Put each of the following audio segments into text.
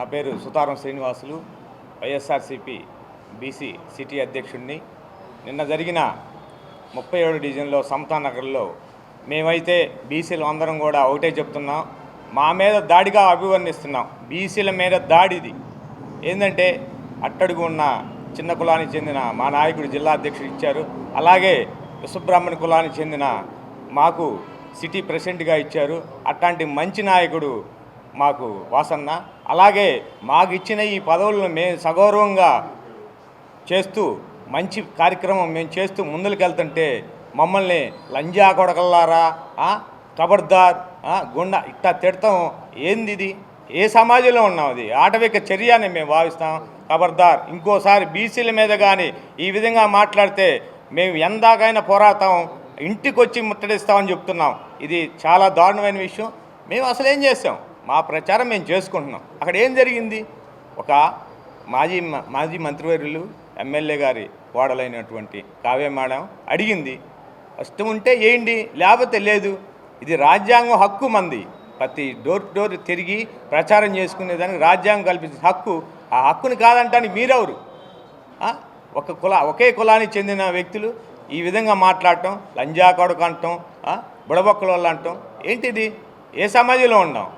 నా పేరు Sutharam Srinivasulu YSRCP BC city అధ్యక్షుడిని. నిన్న జరిగిన ముప్పై ఏడు డివిజన్లో సమతానగర్లో మేమైతే బీసీలు అందరం కూడా ఒకటే చెప్తున్నాం. మా మీద దాడిగా అభివర్ణిస్తున్నాం. బీసీల మీద దాడిది ఏంటంటే అట్టడుగు ఉన్న చిన్న కులానికి చెందిన మా నాయకుడు జిల్లా అధ్యక్షుడు ఇచ్చారు. అలాగే విశ్వబ్రాహ్మణ కులానికి చెందిన మాకు సిటీ ప్రెసిడెంట్గా ఇచ్చారు. అట్లాంటి మంచి నాయకుడు మాకు వాసన్న అలాగే మాకు ఇచ్చిన ఈ పదవులను మేము సగౌరవంగా చేస్తూ మంచి కార్యక్రమం మేము చేస్తూ ముందుకెళ్తుంటే మమ్మల్ని లంజా కొడకల్లారా కబర్దార్ గుండా ఇట్టా తిడతాం. ఏంది ఇది ఏ సమాజంలో ఉన్నాం అది? ఆటవిక చర్య అని మేము భావిస్తాం. కబర్దార్ ఇంకోసారి బీసీల మీద కానీ ఈ విధంగా మాట్లాడితే మేము ఎందాకైనా పోరాటం ఇంటికి వచ్చి ముట్టడిస్తామని చెప్తున్నాం. ఇది చాలా దారుణమైన విషయం. మేము అసలు ఏం చేస్తాం మా ప్రచారం మేము చేసుకుంటున్నాం. అక్కడ ఏం జరిగింది? ఒక మాజీ మాజీ మంత్రివర్యులు ఎమ్మెల్యే గారి కోడలైనటువంటి కావ్య మేడం అడిగింది ఇష్టం ఉంటే వేయండి లేకపోతే లేదు. ఇది రాజ్యాంగం హక్కు మంది. ప్రతి డోర్ డోర్ తిరిగి ప్రచారం చేసుకునేదానికి రాజ్యాంగం కల్పించిన హక్కు. ఆ హక్కుని కాదంటానికి మీరెవరు? ఒక కుల ఒకే కులానికి చెందిన వ్యక్తులు ఈ విధంగా మాట్లాడటం లంజా కొడుకు అంటాం బుడబొక్కల వాళ్ళు అంటాం ఏంటిది? ఏ సమాజంలో ఉన్నాం?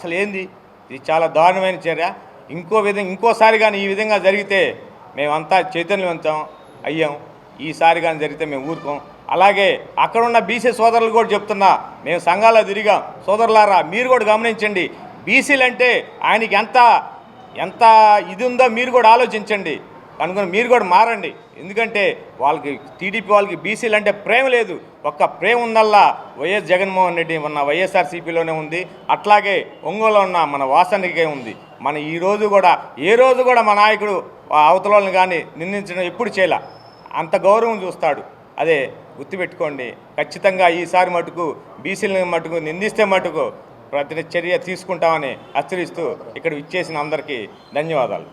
అసలు ఏంది? ఇది చాలా దారుణమైన చర్య. ఇంకో విధంగా ఇంకోసారి కానీ ఈ విధంగా జరిగితే మేమంతా చైతన్యవంతం అయ్యాం. ఈసారి కానీ జరిగితే మేము ఊరుకోం. అలాగే అక్కడ ఉన్న బీసీ సోదరులు కూడా చెప్తున్నా మేము సంఘాల్లో తిరిగాం. సోదరులారా మీరు కూడా గమనించండి. బీసీలు అంటే ఆయనకి ఎంత ఎంత ఇది ఉందో మీరు కూడా ఆలోచించండి. కనుకొని మీరు కూడా మారండి. ఎందుకంటే వాళ్ళకి టీడీపీ వాళ్ళకి బీసీలు అంటే ప్రేమ లేదు. ఒక్క ప్రేమ ఉందల్లా వైఎస్ జగన్మోహన్ రెడ్డి ఉన్న వైఎస్ఆర్సీపీలోనే ఉంది. అట్లాగే ఒంగోలులో ఉన్న మన వాసనకే ఉంది. మన ఈ రోజు కూడా ఏ రోజు కూడా మా నాయకుడు అవతలని కానీ నిందించడం ఎప్పుడు చేయాల? అంత గౌరవం చూస్తాడు. అదే గుర్తుపెట్టుకోండి ఖచ్చితంగా ఈసారి మటుకు బీసీలను మటుకు నిందిస్తే మటుకు ప్రతి చర్య తీసుకుంటామని హెచ్చరిస్తూ ఇక్కడ ఇచ్చేసిన అందరికీ ధన్యవాదాలు.